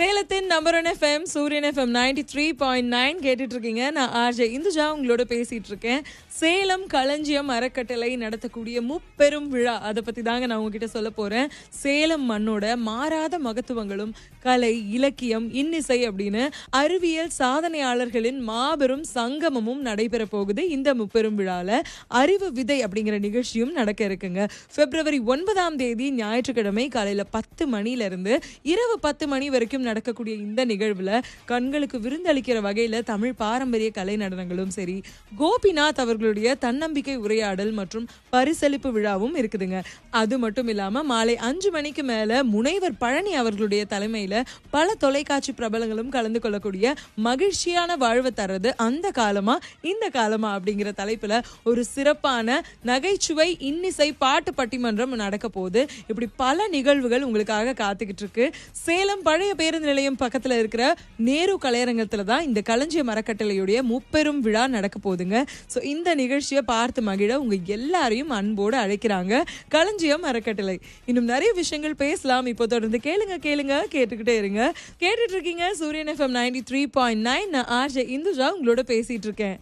சேலத்தின் number one FM Suryan FM ninety three point nine கேட்டுட்டு இருக்கீங்க நான் ஆர்ஜே இந்துஜா உங்களோட பேசிட்டு இருக்கேன் சேலம் களஞ்சியம் அறக்கட்டளை நடத்தக்கூடிய முப்பெரும் விழா. அதை பத்தி தாங்க நான் உங்ககிட்ட சொல்ல போறேன். சேலம் மண்ணோட மாறாத மகத்துவங்களும் கலை இலக்கியம் இன்னிசை அப்படின்னு அறிவியல் சாதனையாளர்களின் மாபெரும் சங்கமமும் நடைபெற போகுது இந்த முப்பெரும் விழால. அறிவு விதை அப்படிங்கிற நிகழ்ச்சியும் நடக்க இருக்குங்க. பிப்ரவரி ஒன்பதாம் தேதி ஞாயிற்றுக்கிழமை காலையில பத்து மணில இருந்து இரவு பத்து மணி வரைக்கும் நடக்கக்கூடிய இந்த நிகழ்வுல கண்களுக்கு விருந்தளிக்கிற வகையில தமிழ் பாரம்பரிய கலை நடனங்களும் சரி கோபிநாத் அவர்களுடைய தன்னம்பிக்கை உரையாடல் மற்றும் பரிசளிப்பு விழாவும் இருக்குதுங்க. அது மட்டும் இல்லாம மாலை அஞ்சு மணிக்கு மேல முனைவர் பழனி அவர்களுடைய தலைமையில பல தொலைக்காட்சி பிரபலங்களும் கலந்து கொள்ளக்கூடிய மகிழ்ச்சியான வாழ்வு தர்றது அந்த காலமா இந்த காலமா அப்படிங்கிற தலைப்புல ஒரு சிறப்பான நகைச்சுவை இன்னிசை பாட்டு பட்டிமன்றம் நடக்க போகுது. இப்படி பல நிகழ்வுகள் உங்களுக்காக காத்துக்கிட்டு இருக்கு. சேலம் பழைய பேருந்து நிலையம் பக்கத்துல இருக்கிற நேரு கலையரங்கத்துல தான் இந்த களஞ்சிய மரக்கட்டளையுடைய முப்பெரும் விழா நடக்க போகுதுங்க. ஸோ இந்த நிகழ்ச்சியை பார்த்து மகிழ உங்க எல்லாரையும் அன்போடு அழைக்கிறாங்க களஞ்சியம் அறக்கட்டளை இன்னும் நிறைய விஷயங்கள் பேசலாம். இப்போ தொடர்ந்து கேளுங்க கேளுங்க கேட்டுக்கிட்டே இருங்க. கேட்டுட்டு இருக்கீங்க Suryan FM ninety three point nine நான் ஆர்ஜே இந்துஜா உங்களோட பேசிட்டு இருக்கேன்.